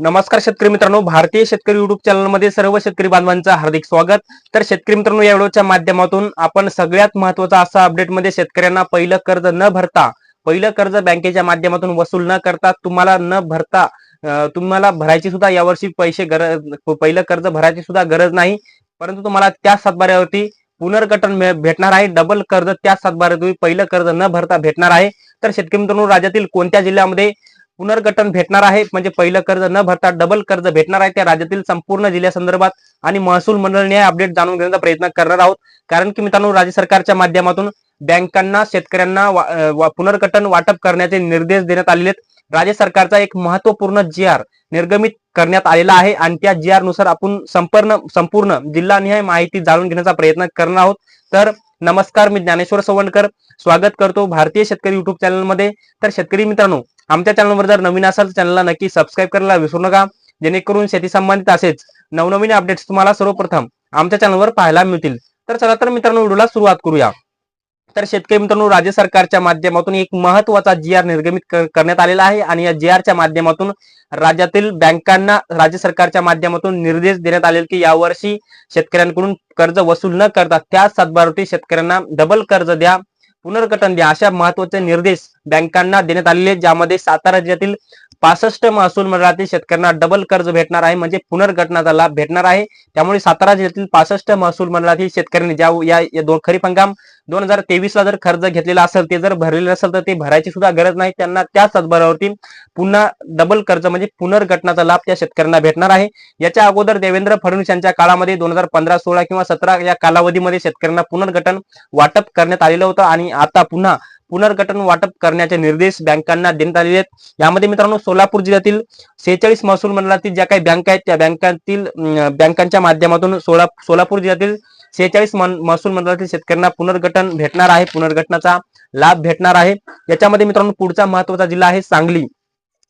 नमस्कार शेतकरी मित्रांनो भारतीय शेतकरी युट्यूब चॅनलमध्ये सर्व शेतकरी बांधवांचं हार्दिक स्वागत. तर शेतकरी मित्रांनो या व्हिडिओच्या माध्यमातून आपण सगळ्यात महत्त्वाचा असा अपडेटमध्ये शेतकऱ्यांना पहिलं कर्ज न भरता पहिलं कर्ज बँकेच्या माध्यमातून वसूल न करता तुम्हाला न भरता तुम्हाला भरायची सुद्धा यावर्षी पैसे गरज पहिलं कर्ज भरायची सुद्धा गरज नाही. परंतु तुम्हाला त्या सातबाऱ्यावरती पुनर्गठन भेटणार आहे. डबल कर्ज त्या सातबाऱ्यातून पहिलं कर्ज न भरता भेटणार आहे. तर शेतकरी मित्रांनो राज्यातील कोणत्या जिल्ह्यामध्ये पुनर्गठन भेटणार आहे. म्हणजे पहिलं कर्ज न भरता डबल कर्ज भेटणार आहे. त्या राज्यातील संपूर्ण जिल्ह्यासंदर्भात आणि महसूल मंडळाने अपडेट जाणून घेण्याचा प्रयत्न करणार आहोत. कारण की मित्रांनो राज्य सरकारच्या माध्यमातून बँकांना शेतकऱ्यांना वा- वा- पुनर्गठन वाटप करण्याचे निर्देश देण्यात आलेले आहेत. राज्य सरकारचा एक महत्त्वपूर्ण जी आर निर्गमित करण्यात आलेला आहे आणि त्या जी आरनुसार आपण संपूर्ण संपूर्ण जिल्हानिहाय माहिती जाणून घेण्याचा प्रयत्न करणार आहोत. तर नमस्कार मी ज्ञानेश्वर सवंडकर. स्वागत करतो भारतीय शेतकरी युट्यूब चॅनलमध्ये तर शेतकरी मित्रांनो आमच्या चॅनलवर जर नवीन असाल तर चॅनलला नक्की सबस्क्राईब करायला विसरू नका. जेणेकरून शेती संबंधित असेच नवनवीन अपडेट्स तुम्हाला सर्वप्रथम आमच्या चॅनलवर पाहायला मिळतील. तर चला तर मित्रांनो व्हिडिओला सुरुवात करूया. तर शेतकरी मित्रांनो राज्य सरकारच्या माध्यमातून एक महत्त्वाचा जी आर निर्गमित करण्यात आलेला आहे आणि या जी आरच्या माध्यमातून राज्यातील बँकांना राज्य सरकारच्या माध्यमातून निर्देश देण्यात आले की यावर्षी शेतकऱ्यांकडून कर्ज वसूल न करता त्या सातबारावरती शेतकऱ्यांना डबल कर्ज द्या. पुनर्गठन द्या. अशा महत्त्वाचे निर्देश बँकांना देण्यात आलेले ज्यामध्ये सातारा जिल्ह्यातील पासष्ट महसूल मंडळातील शेतकऱ्यांना डबल कर्ज भेटणार आहे म्हणजे पुनर्गठनाचा लाभ भेटणार आहे. त्यामुळे सातारा जिल्ह्यातील पासष्ट महसूल मंडळातील शेतकऱ्यांनी ज्या या या दोन खरीप हंगाम दोन हजार तेवीस ला जर कर्ज घेतलेलं असेल ते जर भरलेलं असेल तर ते भरायची सुद्धा गरज नाही. त्यांना त्या सातबारावरती पुन्हा डबल कर्ज म्हणजे पुनर्गठनाचा लाभ त्या शेतकऱ्यांना भेटणार आहे. याच्या अगोदर देवेंद्र फडणवीस यांच्या काळामध्ये दोन हजार पंधरा सोळा किंवा सतरा या कालावधीमध्ये शेतकऱ्यांना पुनर्गठन वाटप करण्यात आलेलं होतं आणि आता पुन्हा पुनर्गठन वाटप करण्याचे निर्देश बँकांना देण्यात आलेले आहेत. यामध्ये मित्रांनो सोलापूर जिल्ह्यातील सेहेचाळीस महसूल मंडळातील ज्या काही बँका आहेत त्या बँकांतील बँकांच्या माध्यमातून सोला सोलापूर जिल्ह्यातील सेहेचाळीस महसूल मंडळातील शेतकऱ्यांना पुनर्गठन भेटणार आहे. पुनर्गठनाचा लाभ भेटणार आहे. याच्यामध्ये मित्रांनो पुढचा महत्त्वाचा जिल्हा आहे सांगली.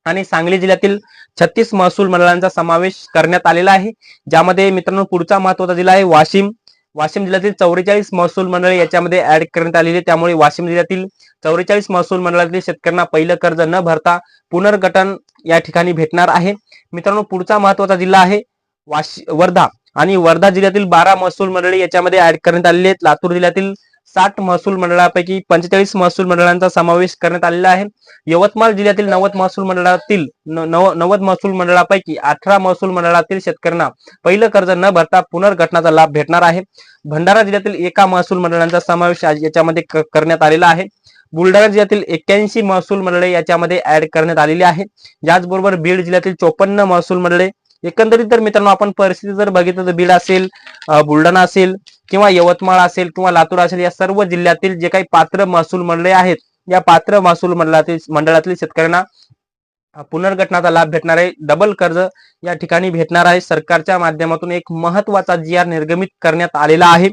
आणि सांगली जिल्ह्यातील छत्तीस महसूल मंडळांचा समावेश करण्यात आलेला आहे. ज्यामध्ये मित्रांनो पुढचा महत्त्वाचा जिल्हा आहे वाशिम. वाशिम जिल्ह्यातील चौवेचाळीस महसूल मंडळे याच्यामध्ये ऍड करण्यात आलेली आहे. त्यामुळे वाशिम जिल्ह्यातील चौवेचाळीस महसूल मंडळातील शेतकऱ्यांना पहिलं कर्ज न भरता पुनर्गठन या ठिकाणी भेटणार आहे. मित्रांनो पुढचा महत्त्वाचा जिल्हा आहे वाशी वर्धा. आणि वर्धा जिल्ह्यातील बारा महसूल मंडळी याच्यामध्ये ऍड करण्यात आलेले आहेत. लातूर जिल्ह्यातील साठ महसूल मंडळापैकी पंचेचाळीस महसूल मंडळांचा समावेश करण्यात आलेला आहे. यवतमाळ जिल्ह्यातील नव्वद महसूल मंडळातील नव्वद महसूल मंडळापैकी अठरा महसूल मंडळातील शेतकऱ्यांना पहिलं कर्ज न भरता पुनर्गठनाचा लाभ भेटणार आहे. भंडारा जिल्ह्यातील एका महसूल मंडळांचा समावेश याच्यामध्ये करण्यात आलेला आहे. बुलढाणा जिल्ह्यातील एक्क्याऐंशी महसूल मंडळे याच्यामध्ये ऍड करण्यात आलेली आहे. याचबरोबर बीड जिल्ह्यातील चोपन्न महसूल मंडळे. एकंदरीत तर मित्रांनो आपण परिस्थिती जर बघितलं तर बीड असेल बुलढाणा असेल किंवा यवतमाळ असेल किंवा लातूर असेल या सर्व जिल्ह्यातील जे काही पात्र महसूल मंडळे आहेत या पात्र महसूल मंडळातील मंडळातील शेतकऱ्यांना पुनर्गठनाचा लाभ भेटणार आहे. डबल कर्ज या ठिकाणी भेटणार आहे. सरकारच्या माध्यमातून एक महत्त्वाचा जी आर निर्गमित करण्यात आलेला आहे.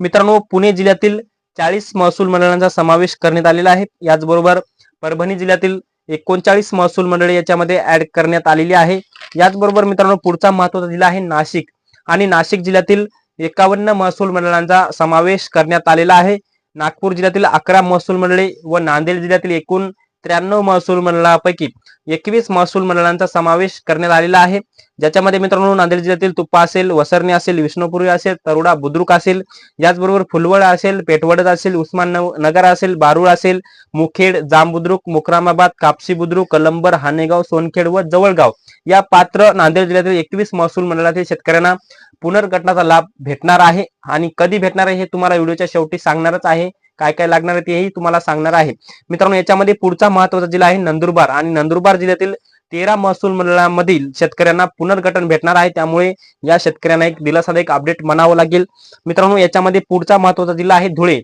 मित्रांनो पुणे जिल्ह्यातील चाळीस महसूल मंडळांचा समावेश करण्यात आलेला आहे. याचबरोबर परभणी जिल्ह्यातील एकोणचाळीस महसूल मंडळे याच्यामध्ये ऍड करण्यात आलेली आहे. याचबरोबर मित्रांनो पुढचा महत्त्वाचा जिल्हा आहे नाशिक. आणि नाशिक जिल्ह्यातील एकावन्न महसूल मंडळांचा समावेश करण्यात आलेला आहे. नागपूर जिल्ह्यातील अकरा महसूल मंडळे व नांदेड जिल्ह्यातील एकूण त्र्याण्णव महसूल मंडळापैकी एकवीस महसूल मंडळांचा समावेश करण्यात आलेला आहे. ज्याच्यामध्ये मित्रांनो नांदेड जिल्ह्यातील तुप्पा असेल वसरणे असेल विष्णुपुरी असेल तरोडा बुद्रुक असेल याचबरोबर फुलवड असेल पेटवडद असेल उस्मान नगर असेल बारुळ असेल मुखेड जांबुद्रुक मुक्रामाबाद कापसी बुद्रुक कलंबर हानेगाव सोनखेड व जवळगाव. या पात्र नांदेड जिल्ह्यातील एकवीस महसूल मंडळातील शेतकऱ्यांना पुनर्गठनाचा लाभ भेटणार आहे आणि कधी भेटणार आहे हे तुम्हाला व्हिडिओच्या शेवटी सांगणारच आहे. काय काय लागणार आहे तेही तुम्हाला सांगणार आहे. मित्रांनो याच्यामध्ये पुढचा महत्त्वाचा जिल्हा आहे नंदुरबार आणि नंदुरबार जिल्ह्यातील तेरा महसूल मंडळामधील शेतकऱ्यांना पुनर्गठन भेटणार आहे. त्यामुळे या शेतकऱ्यांना एक दिलासादायक अपडेट म्हणावं लागेल. मित्रांनो याच्यामध्ये पुढचा महत्त्वाचा जिल्हा आहे धुळे.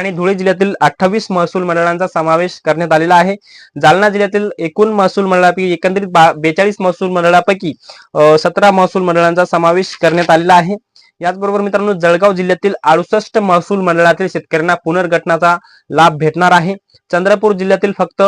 आणि धुळे जिल्ह्यातील अठ्ठावीस महसूल मंडळांचा समावेश करण्यात आलेला आहे. जालना जिल्ह्यातील एकूण महसूल मंडळापैकी एकंदरीत बेचाळीस महसूल मंडळापैकी सतरा महसूल मंडळांचा समावेश करण्यात आलेला आहे. याचबरोबर मित्रांनो जळगाव जिल्ह्यातील अडुसष्ट महसूल मंडळातील शेतकऱ्यांना पुनर्गठनाचा लाभ भेटणार आहे. चंद्रपूर जिल्ह्यातील फक्त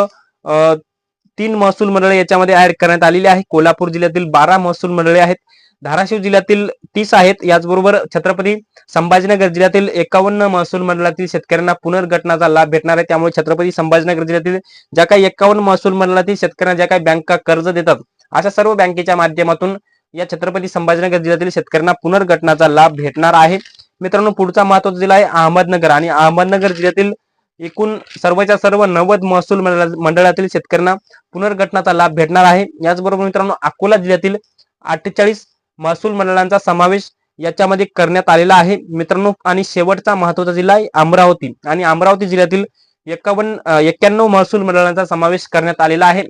तीन महसूल मंडळे याच्यामध्ये ऍड करण्यात आलेली आहे. कोल्हापूर जिल्ह्यातील बारा महसूल मंडळे आहेत. धाराशिव जिल्ह्यातील तीस आहेत. याचबरोबर छत्रपती संभाजीनगर जिल्ह्यातील एकावन्न महसूल मंडळातील शेतकऱ्यांना पुनर्गठनाचा लाभ भेटणार आहे. त्यामुळे छत्रपती संभाजीनगर जिल्ह्यातील ज्या काही एकावन्न महसूल मंडळातील शेतकऱ्यांना ज्या काही बँका कर्ज देतात अशा सर्व बँकेच्या माध्यमातून या छत्रपती संभाजीनगर जिल्ह्यातील शेतकऱ्यांना पुनर्गठनाचा लाभ भेटणार आहे. मित्रांनो पुढचा महत्त्वाचा जिल्हा आहे अहमदनगर आणि अहमदनगर जिल्ह्यातील एकूण सर्वच्या सर्व नव्वद महसूल मंडळातील शेतकऱ्यांना पुनर्गठनाचा लाभ भेटणार आहे. याचबरोबर मित्रांनो अकोला जिल्ह्यातील अठ्ठेचाळीस महसूल मंडळांचा समावेश याच्यामध्ये करण्यात आलेला आहे. मित्रांनो आणि शेवटचा महत्त्वाचा जिल्हा आहे अमरावती. आणि अमरावती जिल्ह्यातील एकावन्न एक्क्याण्णव महसूल मंडळांचा समावेश करण्यात आलेला आहे.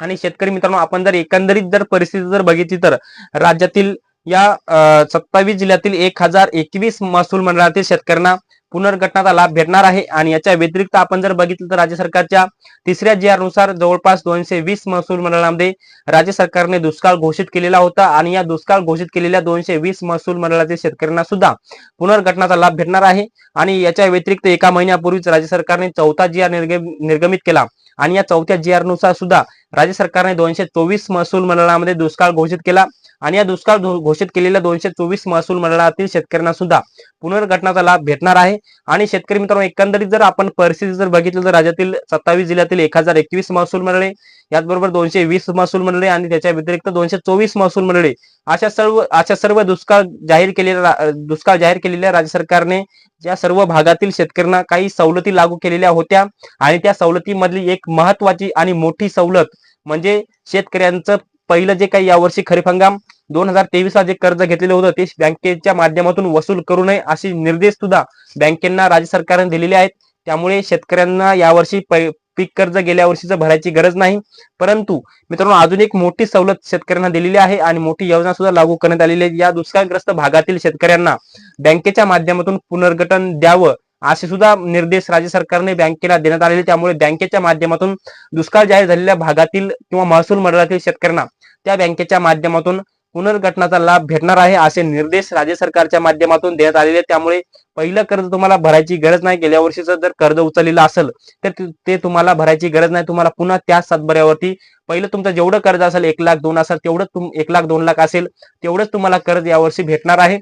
आणि शेतकरी मित्रांनो आपण जर एकंदरीत जर परिस्थिती जर बघितली तर राज्यातील या सत्तावीस जिल्ह्यातील एक हजार एकवीस महसूल मंडळातील शेतकऱ्यांना पुनर्गठनाचा लाभ भेटणार आहे. आणि याच्या व्यतिरिक्त आपण जर बघितलं तर राज्य सरकारच्या तिसऱ्या जी आरनुसार जवळपास दोनशे वीस महसूल मंडळामध्ये राज्य सरकारने दुष्काळ घोषित केलेला होता. आणि या दुष्काळ घोषित केलेल्या दोनशे वीस महसूल मंडळातील शेतकऱ्यांना सुद्धा पुनर्गठनाचा लाभ भेटणार आहे. आणि याच्या व्यतिरिक्त एका महिन्यापूर्वीच राज्य सरकारने चौथा जी आर निर्गमित केला. आणि या चौथ्या जी आरनुसार सुद्धा राज्य सरकारने दोनशे चोवीस महसूल मंडळामध्ये दुष्काळ घोषित केला. आणि या दुष्काळ घोषित केलेल्या दोनशे चोवीस महसूल मंडळातील शेतकऱ्यांना सुद्धा पुनर्गठनाचा लाभ भेटणार आहे. आणि शेतकरी मित्रांनो एकंदरीत जर आपण परिस्थिती जर बघितली तर राज्यातील सत्तावीस जिल्ह्यातील एक हजार एकवीस महसूल मंडळे याचबरोबर दोनशे वीस महसूल मंडळे आणि त्याच्या व्यतिरिक्त दोनशे चोवीस महसूल मंडळे अशा सर्व अशा सर्व दुष्काळ जाहीर केलेल्या दुष्काळ जाहीर केलेल्या राज्य सरकारने या सर्व भागातील शेतकऱ्यांना काही सवलती लागू केलेल्या होत्या आणि त्या सवलतीमधली एक महत्वाची आणि मोठी सवलत म्हणजे शेतकऱ्यांचं पहिलं जे काही यावर्षी खरीप हंगाम दोन हजार तेवीस ला जे कर्ज घेतलेलं होतं ते बँकेच्या माध्यमातून वसूल करू नये असे निर्देश सुद्धा बँकेंना राज्य सरकारने दिलेले आहेत. त्यामुळे शेतकऱ्यांना यावर्षी पै- पीक कर्ज गेल्या वर्षीचं भरायची गरज नाही. परंतु मित्रांनो अजून एक मोठी सवलत शेतकऱ्यांना दिलेली आहे आणि मोठी योजना सुद्धा लागू करण्यात आलेली आहे. या दुष्काळग्रस्त भागातील शेतकऱ्यांना बँकेच्या माध्यमातून पुनर्गठन द्यावं असे सुद्धा निर्देश राज्य सरकारने बँकेला देण्यात आलेले. त्यामुळे बँकेच्या माध्यमातून दुष्काळ जाहीर झालेल्या भागातील किंवा महसूल मंडळातील शेतकऱ्यांना त्या बँकेच्या माध्यमातून पुनर्गठनाचा लाभ भेटणार आहे असे निर्देश राज्य सरकारच्या माध्यमातून देण्यात आलेले. त्यामुळे पहिलं कर्ज तुम्हाला भरायची गरज नाही. गेल्या वर्षीचं जर कर्ज उचललेलं असेल तर ते- तुम्हाला भरायची गरज नाही. तुम्हाला पुन्हा त्याच सातबऱ्यावरती पहिलं तुमचं जेवढं कर्ज असेल एक लाख दोन असेल तेवढं तुम एक लाख दोन लाख असेल तेवढंच तुम्हाला कर्ज यावर्षी भेटणार आहे.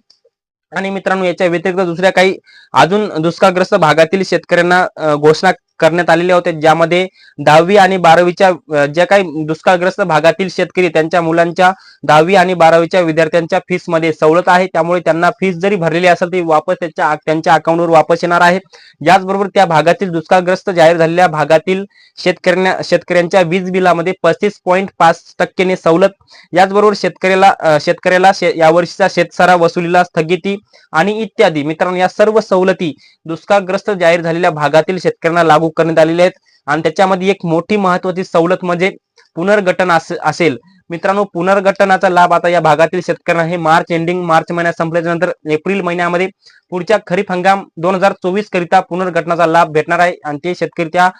आणि मित्रांनो याच्या व्यतिरिक्त दुसऱ्या काही अजून दुष्काळग्रस्त भागातील शेतकऱ्यांना घोषणा करण्यात आलेल्या होत्या ज्यामध्ये दहावी आणि बारावीच्या ज्या काही दुष्काळग्रस्त भागातील शेतकरी त्यांच्या मुलांच्या दहावी आणि बारावीच्या विद्यार्थ्यांच्या फीसमध्ये सवलत आहे. त्यामुळे त्यांना फीस जरी भरलेली असेल ती वापस त्यांच्या त्यांच्या अकाउंटवर वापस येणार आहे. याचबरोबर त्या भागातील दुष्काळग्रस्त जाहीर झालेल्या भागातील शेतकऱ्यांना शेतकऱ्यांच्या वीज बिलामध्ये पस्तीस पॉईंट पाच टक्केने सवलत. याचबरोबर शेतकऱ्याला शेतकऱ्याला शे- यावर्षीचा शेतसारा वसुलीला स्थगिती आणि इत्यादी. मित्रांनो या सर्व सवलती दुष्काळग्रस्त जाहीर झालेल्या भागातील शेतकऱ्यांना लागू करण्यात आलेले आहेत. आणि त्याच्यामध्ये एक मोठी महत्वाची सवलत म्हणजे पुनर्गठन असेल. मित्रांनो पुनर्गठनाचा लाभ आता या भागातील शेतकऱ्यांना हे मार्च एंडिंग मार्च महिन्यात संपल्याच्या नंतर एप्रिल महिन्यामध्ये पुढच्या खरीप हंगाम दोन हजार चोवीस करिता पुनर्गठनाचा लाभ भेटणार आहे. आणि ते शेतकरी त्या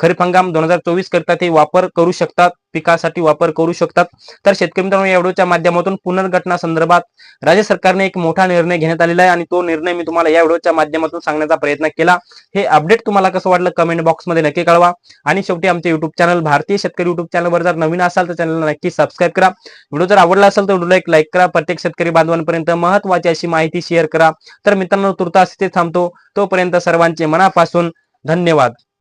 खरीप हंगाम दोन हजार चोवीस करिता ते वापर करू शकतात. पिकासाठी वापर करू शकतात. तर शेतकरी मित्रांनो या व्हिडिओच्या माध्यमातून पुनर्गठना संदर्भात राज्य सरकारने एक मोठा निर्णय घेण्यात आलेला आहे आणि तो निर्णय मी तुम्हाला या व्हिडिओच्या माध्यमातून सांगण्याचा प्रयत्न केला. हे अपडेट तुम्हाला कसं वाटलं कमेंट बॉक्समध्ये नक्की कळवा. आणि शेवटी आमचे युट्यूब चॅनल भारतीय शेतकरी युट्यूब चॅनलवर जर नवीन असाल तर चॅनलला नक्की सबस्क्राईब करा. व्हिडिओ जर आवडला असेल तर व्हिडिओला एक लाईक करा. प्रत्येक शेतकरी बांधवांपर्यंत महत्वाची अशी माहिती शेअर करा. तर मित्रांनो तुर्तास इथे थांबतो. तोपर्यंत सर्वांचे मनापासून धन्यवाद.